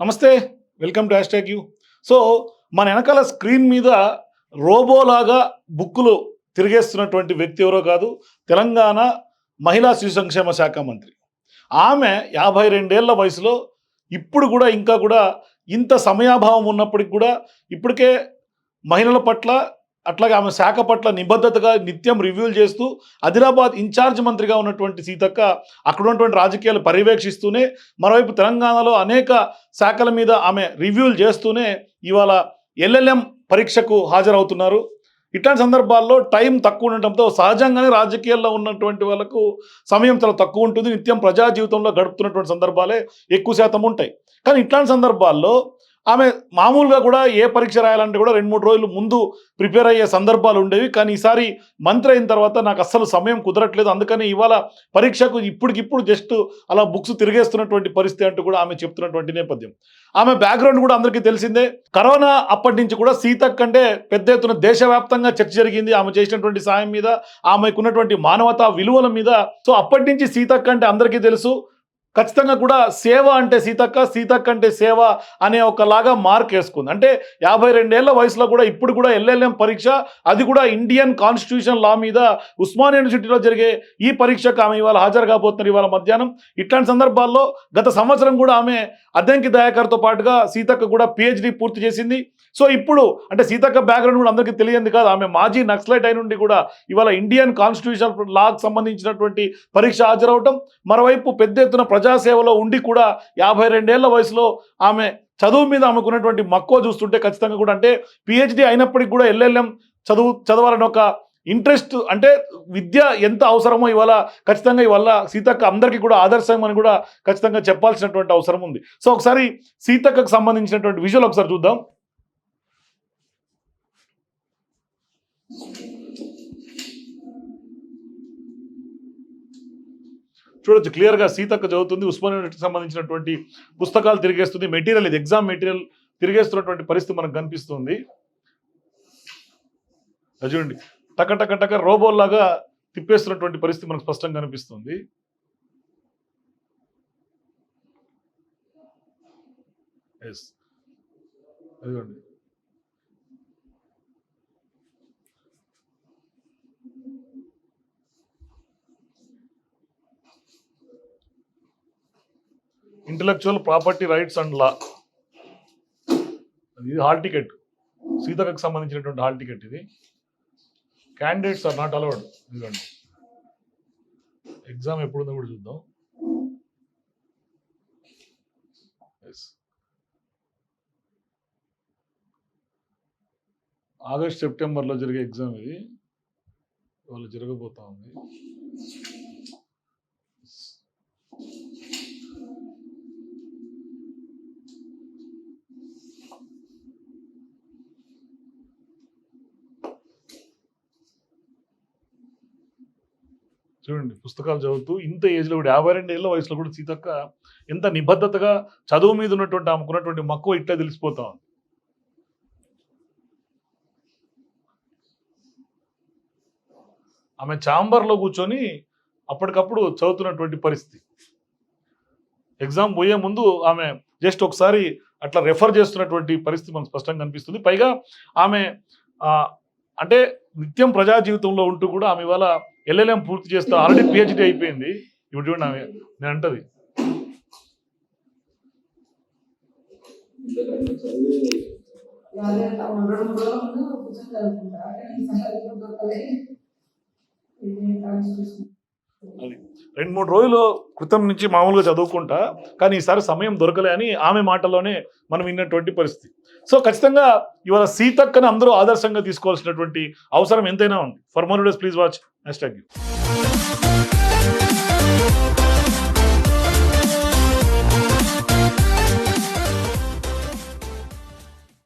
నమస్తే welcome to hashtag U. So మన వెనకాల స్క్రీన్ మీద రోబోలాగా బుక్కులు తిరిగేస్తున్నటువంటి వ్యక్తి ఎవరో కాదు తెలంగాణ మహిళా శిశు సంక్షేమ శాఖ మంత్రి. ఆమె యాభై రెండేళ్ళ వయసులో ఇప్పుడు కూడా ఇంకా కూడా ఇంత సమయాభావం ఉన్నప్పటికి కూడా ఇప్పటికే మహిళల పట్ల అట్లాగే ఆమె శాఖ పట్ల నిబద్ధతగా నిత్యం రివ్యూలు చేస్తూ ఆదిలాబాద్ ఇన్ఛార్జ్ మంత్రిగా ఉన్నటువంటి సీతక్క అక్కడ ఉన్నటువంటి రాజకీయాలు పర్యవేక్షిస్తూనే మరోవైపు తెలంగాణలో అనేక శాఖల మీద ఆమె రివ్యూలు చేస్తూనే ఇవాళ ఎల్ఎల్ఎం పరీక్షకు హాజరవుతున్నారు. ఇట్లాంటి సందర్భాల్లో టైం తక్కువ ఉండటంతో సహజంగానే రాజకీయాల్లో ఉన్నటువంటి వాళ్ళకు సమయం చాలా తక్కువ ఉంటుంది. నిత్యం ప్రజా జీవితంలో గడుపుతున్నటువంటి సందర్భాలే ఎక్కువ శాతం ఉంటాయి. కానీ ఇట్లాంటి సందర్భాల్లో ఆమె మామూలుగా కూడా ఏ పరీక్ష రాయాలంటే కూడా రెండు మూడు రోజులు ముందు ప్రిపేర్ అయ్యే సందర్భాలు ఉండేవి. కానీ ఈసారి మంత్రి అయిన తర్వాత నాకు అస్సలు సమయం కుదరట్లేదు. అందుకని ఇవాళ పరీక్షకు ఇప్పటికిప్పుడు జస్ట్ అలా బుక్స్ తిరిగేస్తున్నటువంటి పరిస్థితి అంటూ కూడా ఆమె చెప్తున్నటువంటి నేపథ్యం. ఆమె బ్యాక్గ్రౌండ్ కూడా అందరికీ తెలిసిందే. కరోనా అప్పటి నుంచి కూడా సీతక్ కంటే పెద్ద ఎత్తున దేశవ్యాప్తంగా చర్చ జరిగింది ఆమె చేసినటువంటి సాయం మీద ఆమెకున్నటువంటి మానవతా విలువల మీద. సో అప్పటి నుంచి సీతక్ అంటే అందరికీ తెలుసు. ఖచ్చితంగా కూడా సేవ అంటే సీతక్క సీతక్క అంటే సేవ అనే ఒకలాగా మార్క్ వేసుకుంది. అంటే యాభై రెండేళ్ళ వయసులో కూడా ఇప్పుడు కూడా ఎల్ఎల్ఎం పరీక్ష అది కూడా ఇండియన్ కాన్స్టిట్యూషన్ లా మీద ఉస్మాన్ యూనివర్సిటీలో జరిగే ఈ పరీక్షకు ఆమె ఇవాళ హాజరు కాబోతున్నారు ఇవాళ మధ్యాహ్నం. ఇట్లాంటి సందర్భాల్లో గత సంవత్సరం కూడా ఆమె అద్దంకి దయాకర్తో పాటుగా సీతక్క కూడా పిహెచ్డి పూర్తి చేసింది. సో ఇప్పుడు అంటే సీతక్క బ్యాక్గ్రౌండ్ కూడా అందరికీ తెలియంది కాదు. ఆమె మాజీ నక్సలైట్ అయిన నుండి కూడా ఇవాళ ఇండియన్ కాన్స్టిట్యూషన్ లాకు సంబంధించినటువంటి పరీక్ష హాజరవటం. మరోవైపు పెద్ద ఎత్తున ప్రజాసేవలో ఉండి కూడా యాభై రెండేళ్ళ వయసులో ఆమె చదువు మీద ఆమెకున్నటువంటి మక్కువ చూస్తుంటే ఖచ్చితంగా కూడా అంటే పిహెచ్డి అయినప్పటికీ కూడా ఎల్ఎల్ఎం చదువు చదవాలని ఒక ఇంట్రెస్ట్ అంటే విద్య ఎంత అవసరమో ఇవాళ ఖచ్చితంగా ఇవాళ సీతక్క అందరికీ కూడా ఆదర్శం అని కూడా ఖచ్చితంగా చెప్పాల్సినటువంటి అవసరం ఉంది. సో ఒకసారి సీతక్కకు సంబంధించినటువంటి విజువల్ ఒకసారి చూద్దాం. చూడొచ్చు క్లియర్గా సీతక్క చదువుతుంది ఉస్మాన్ యూనివర్సిటీకి సంబంధించినటువంటి పుస్తకాలు తిరిగేస్తుంది మెటీరియల్ ఇది ఎగ్జామ్ మెటీరియల్ తిరిగేస్తున్నటువంటి పరిస్థితి మనకు కనిపిస్తుంది. చూడండి టక టక టక రోబోల్లాగా తిప్పేస్తున్నటువంటి పరిస్థితి మనకు స్పష్టంగా కనిపిస్తుంది. ఎస్ అదిగోండి intellectual property rights and law. ఇది హాల్ టికెట్. సీతకు సంబంధించినటువంటి హాల్ టికెట్ ఇది. క్యాండిడేట్స్ ఆర్ నాట్ అలౌడ్ ఇదిగోండి. ఎగ్జామ్ ఎప్పుడుందో కూడా చూద్దాం. ఆగస్ట్ సెప్టెంబర్లో జరిగే ఎగ్జామ్ ఇది. వాళ్ళు జరగబోతా ఉంది. చూడండి పుస్తకాలు చదువుతూ ఇంత ఏజ్లో కూడా యాభై రెండు ఏళ్ళ వయసులో కూడా సీతక్క ఎంత నిబద్ధతగా చదువు మీద ఉన్నటువంటి ఆమెకున్నటువంటి మక్కువ ఇట్లా తెలిసిపోతా ఉంది. ఆమె ఛాంబర్లో కూర్చొని అప్పటికప్పుడు చదువుతున్నటువంటి పరిస్థితి. ఎగ్జామ్ పోయే ముందు ఆమె జస్ట్ ఒకసారి అట్లా రెఫర్ చేస్తున్నటువంటి పరిస్థితి మనకు స్పష్టంగా కనిపిస్తుంది. పైగా ఆమె అంటే నిత్యం ప్రజా జీవితంలో ఉంటూ కూడా ఆమె ఇవాళ ఎల్ఎల్ఎం పూర్తి చేస్తా. ఆల్రెడీ పిహెచ్డి అయిపోయింది. ఇప్పుడు చూడండి ఆమె. నేను అంటది రెండు రెండు మూడు రోజులు క్రితం నుంచి మామూలుగా చదువుకుంటా కానీ ఈసారి సమయం దొరకలే అని ఆమె మాటలోనే మనం విన్నటువంటి పరిస్థితి. సో ఖచ్చితంగా ఇవాళ సీతక్కని అందరూ ఆదర్శంగా తీసుకోవాల్సినటువంటి అవసరం ఎంతైనా ఉంది. For more days please watch hashtag U